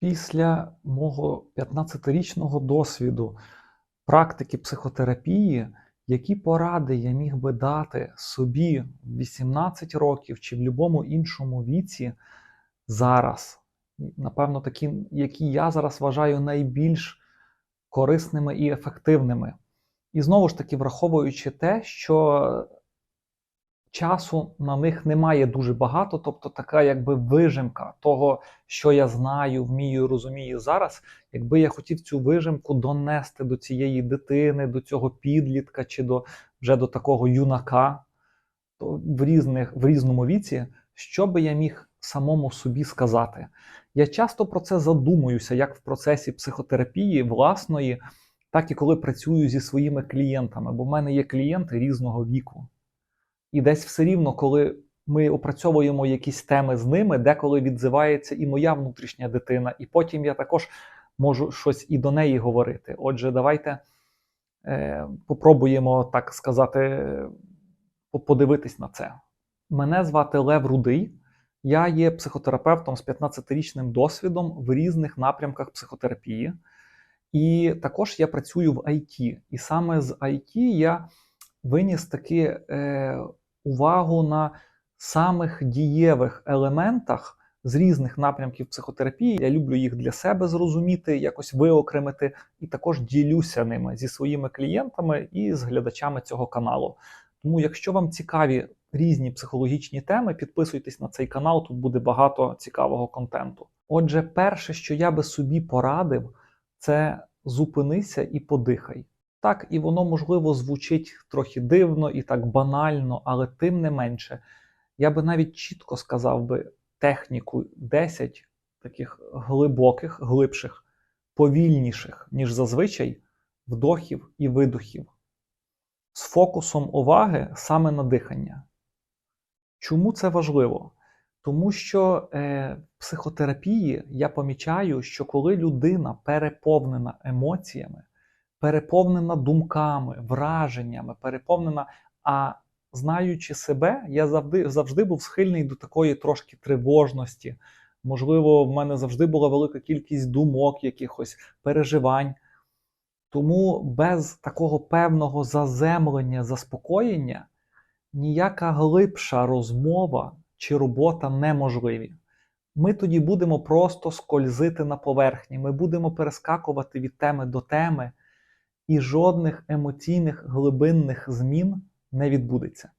Після мого 15-річного досвіду практики психотерапії, які поради я міг би дати собі в 18 років чи в будь-якому іншому віці зараз, напевно, такі, які я зараз вважаю найбільш корисними і ефективними. І знову ж таки, враховуючи те, що часу на них немає дуже багато, тобто така якби вижимка того, що я знаю, вмію, розумію зараз. Якби я хотів цю вижимку донести до цієї дитини, до цього підлітка чи до вже до такого юнака, то в різних в різному віці, що би я міг самому собі сказати? Я часто про це задумуюся, як в процесі психотерапії власної, так і коли працюю зі своїми клієнтами, бо в мене є клієнти різного віку. І десь все рівно, коли ми опрацьовуємо якісь теми з ними, деколи відзивається і моя внутрішня дитина, і потім я також можу щось і до неї говорити. Отже, давайте е, попробуємо, так сказати, подивитись на це. Мене звати Лев Рудий. Я є психотерапевтом з 15-річним досвідом в різних напрямках психотерапії. І також я працюю в IT. І саме з IT я виніс таки е, увагу на самих дієвих елементах з різних напрямків психотерапії. Я люблю їх для себе зрозуміти, якось виокремити, і також ділюся ними зі своїми клієнтами і з глядачами цього каналу. Тому, якщо вам цікаві різні психологічні теми, підписуйтесь на цей канал, тут буде багато цікавого контенту. Отже, перше, що я би собі порадив, це зупинися і подихай. Так, і воно, можливо, звучить трохи дивно і так банально, але тим не менше, я би навіть чітко сказав би техніку 10 таких глибоких, глибших, повільніших, ніж зазвичай, вдохів і видохів, з фокусом уваги саме на дихання. Чому це важливо? Тому що е, в психотерапії я помічаю, що коли людина переповнена емоціями, переповнена думками, враженнями, переповнена. А знаючи себе, я завжди завжди був схильний до такої трошки тривожності. Можливо, в мене завжди була велика кількість думок, якихось переживань. Тому без такого певного заземлення, заспокоєння ніяка глибша розмова чи робота неможливі. Ми тоді будемо просто скользити на поверхні, ми будемо перескакувати від теми до теми і жодних емоційних глибинних змін не відбудеться.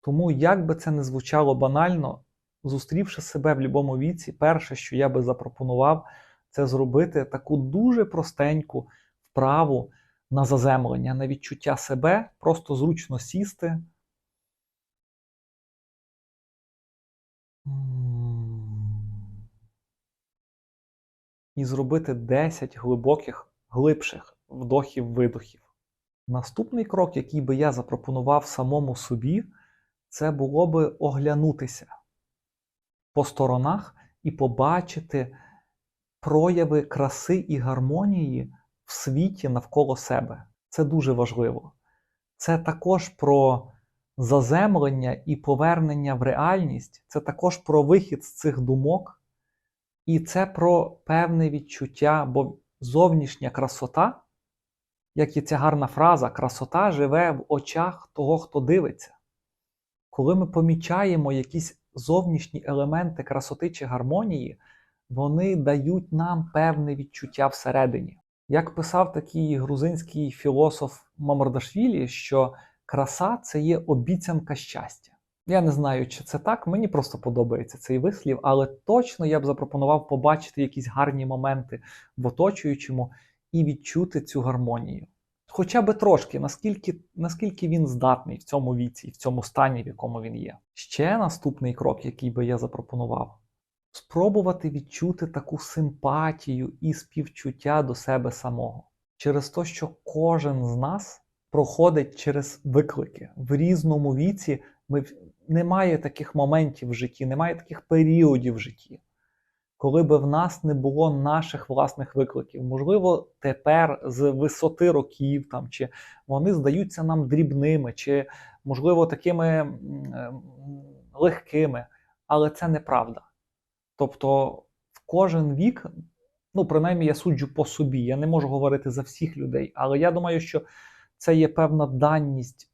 Тому, як би це не звучало банально, зустрівши себе в будь-якому віці, перше, що я би запропонував, це зробити таку дуже простеньку вправу на заземлення, на відчуття себе, просто зручно сісти. І зробити 10 глибоких, глибших вдохів-видохів. Наступний крок, який би я запропонував самому собі, це було би оглянутися по сторонах і побачити прояви краси і гармонії в світі навколо себе. Це дуже важливо. Це також про заземлення і повернення в реальність, це також про вихід з цих думок, і це про певне відчуття, бо зовнішня красота як і ця гарна фраза, красота живе в очах того, хто дивиться. Коли ми помічаємо якісь зовнішні елементи красоти чи гармонії, вони дають нам певне відчуття всередині. Як писав такий грузинський філософ Мамардашвілі, що краса це є обіцянка щастя. Я не знаю, чи це так, мені просто подобається цей вислів, але точно я б запропонував побачити якісь гарні моменти в оточуючому і відчути цю гармонію. Хоча би трошки, наскільки наскільки він здатний в цьому віці в цьому стані, в якому він є. Ще наступний крок, який би я запропонував, спробувати відчути таку симпатію і співчуття до себе самого через те, що кожен з нас проходить через виклики в різному віці. Ми немає таких моментів в житті, немає таких періодів в житті коли би в нас не було наших власних викликів. Можливо, тепер з висоти років там, чи вони здаються нам дрібними, чи, можливо, такими легкими, але це неправда. Тобто в кожен вік, ну, принаймні, я суджу по собі, я не можу говорити за всіх людей, але я думаю, що це є певна даність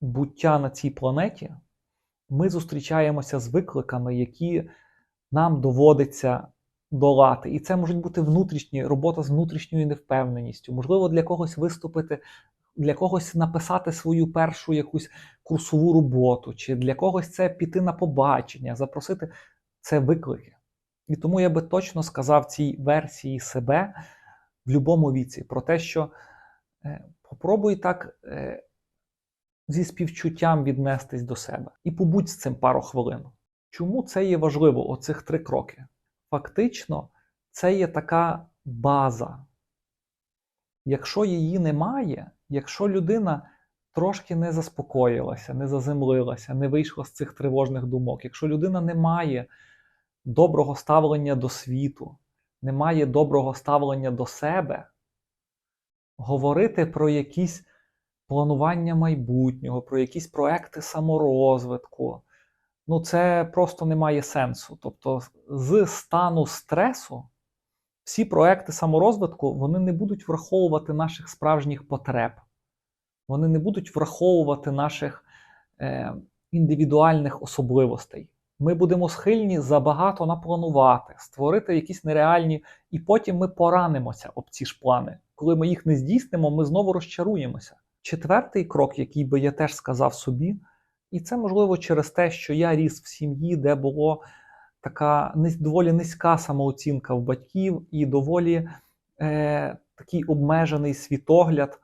буття на цій планеті. Ми зустрічаємося з викликами, які нам доводиться долати. І це можуть бути внутрішні робота з внутрішньою невпевненістю. Можливо, для когось виступити, для когось написати свою першу якусь курсову роботу, чи для когось це піти на побачення, запросити це виклики. І тому я би точно сказав цій версії себе в будь-якому віці про те, що е, попробуй так е, зі співчуттям віднестись до себе і побудь з цим пару хвилин. Чому це є важливо, оцих три кроки? Фактично, це є така база. Якщо її немає, якщо людина трошки не заспокоїлася, не заземлилася, не вийшла з цих тривожних думок, якщо людина не має доброго ставлення до світу, не має доброго ставлення до себе, говорити про якісь планування майбутнього, про якісь проекти саморозвитку, ну це просто не має сенсу. Тобто, з стану стресу всі проекти саморозвитку вони не будуть враховувати наших справжніх потреб, вони не будуть враховувати наших е, індивідуальних особливостей. Ми будемо схильні забагато напланувати, створити якісь нереальні, і потім ми поранимося об ці ж плани. Коли ми їх не здійснимо, ми знову розчаруємося. Четвертий крок, який би я теж сказав собі, і це можливо через те, що я ріс в сім'ї, де було така доволі низька самооцінка в батьків і доволі е, такий обмежений світогляд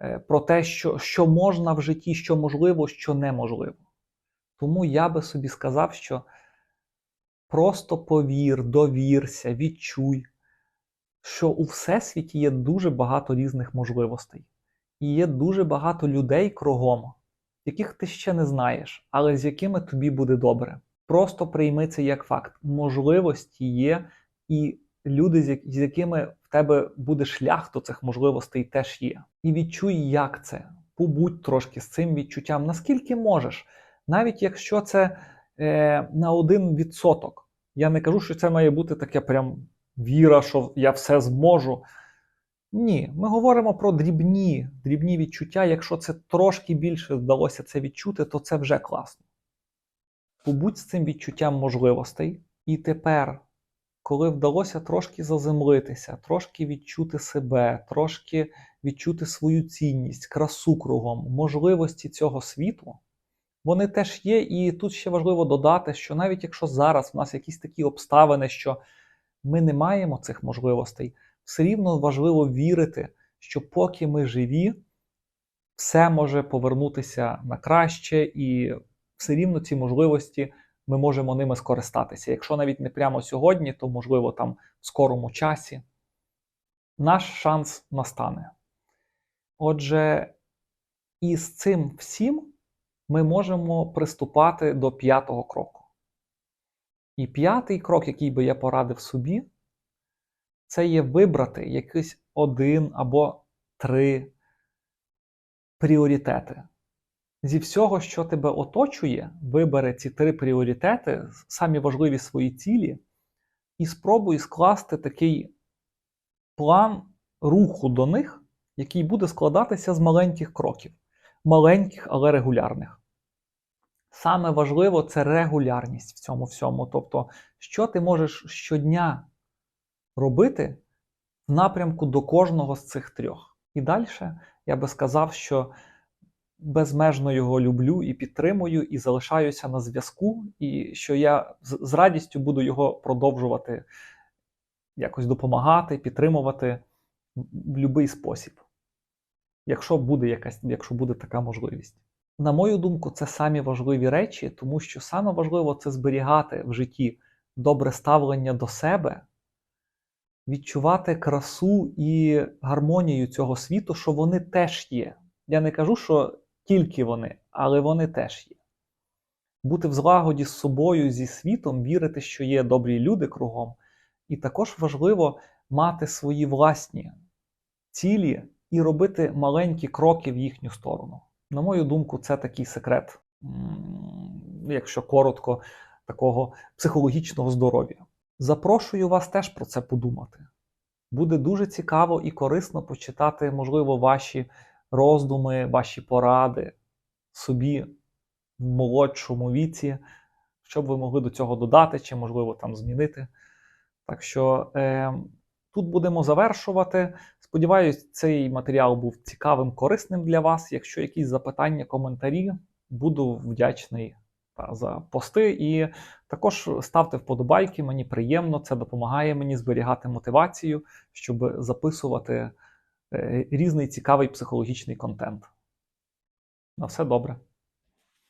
е, про те, що, що можна в житті, що можливо, що неможливо. Тому я би собі сказав, що просто повір, довірся, відчуй, що у всесвіті є дуже багато різних можливостей. І є дуже багато людей кругом, яких ти ще не знаєш, але з якими тобі буде добре. Просто прийми це як факт. Можливості є, і люди, з якими в тебе буде шлях до цих можливостей, теж є. І відчуй, як це. Побудь трошки з цим відчуттям, наскільки можеш. Навіть якщо це е, на один відсоток. Я не кажу, що це має бути таке прям віра, що я все зможу. Ні, ми говоримо про дрібні, дрібні відчуття. Якщо це трошки більше вдалося це відчути, то це вже класно. Побудь з цим відчуттям можливостей. І тепер, коли вдалося трошки заземлитися, трошки відчути себе, трошки відчути свою цінність, красу кругом, можливості цього світу, вони теж є. І тут ще важливо додати, що навіть якщо зараз в нас якісь такі обставини, що ми не маємо цих можливостей все рівно важливо вірити, що поки ми живі, все може повернутися на краще, і все рівно ці можливості ми можемо ними скористатися. Якщо навіть не прямо сьогодні, то можливо там в скорому часі наш шанс настане. Отже, із цим всім ми можемо приступати до п'ятого кроку. І п'ятий крок, який би я порадив собі, це є вибрати якийсь один або три пріоритети. Зі всього, що тебе оточує, вибери ці три пріоритети, самі важливі свої цілі, і спробуй скласти такий план руху до них, який буде складатися з маленьких кроків, маленьких, але регулярних. Саме важливо це регулярність в цьому всьому. Тобто, що ти можеш щодня робити в напрямку до кожного з цих трьох. І далі я би сказав, що безмежно його люблю і підтримую, і залишаюся на зв'язку, і що я з радістю буду його продовжувати якось допомагати, підтримувати в будь-який спосіб. Якщо буде якась, якщо буде така можливість. На мою думку, це самі важливі речі, тому що саме важливо це зберігати в житті добре ставлення до себе відчувати красу і гармонію цього світу, що вони теж є. Я не кажу, що тільки вони, але вони теж є. Бути в злагоді з собою, зі світом, вірити, що є добрі люди кругом. І також важливо мати свої власні цілі і робити маленькі кроки в їхню сторону. На мою думку, це такий секрет, якщо коротко, такого психологічного здоров'я. Запрошую вас теж про це подумати. Буде дуже цікаво і корисно почитати, можливо, ваші роздуми, ваші поради собі в молодшому віці, що б ви могли до цього додати, чи, можливо, там змінити. Так що е, тут будемо завершувати. Сподіваюсь, цей матеріал був цікавим, корисним для вас. Якщо якісь запитання, коментарі, буду вдячний та, за пости. І також ставте вподобайки, мені приємно, це допомагає мені зберігати мотивацію, щоб записувати е, різний цікавий психологічний контент. На все добре.